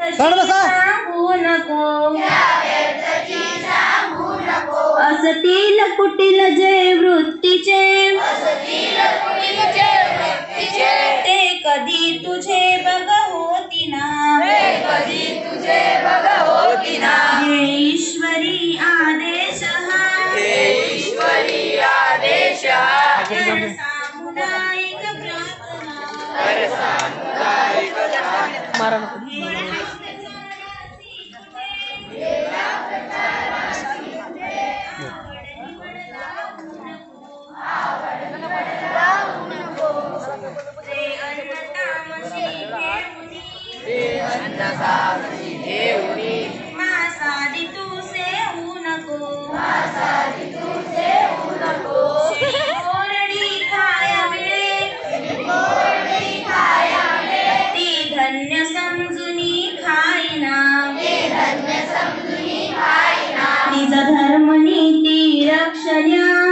सण बसा. सांगू नको. असतील कुटील जे वृत्तीचे. ते कधी तुझे बघ होती ना हे ईश्वरी आदेश हा. कर सामुदायिक प्रार्थना. जे घेऊनी मासादी तू सेवू नको कोरडी खाया मिळे ती धन्य समजुनी धर्म नीती रक्षण्या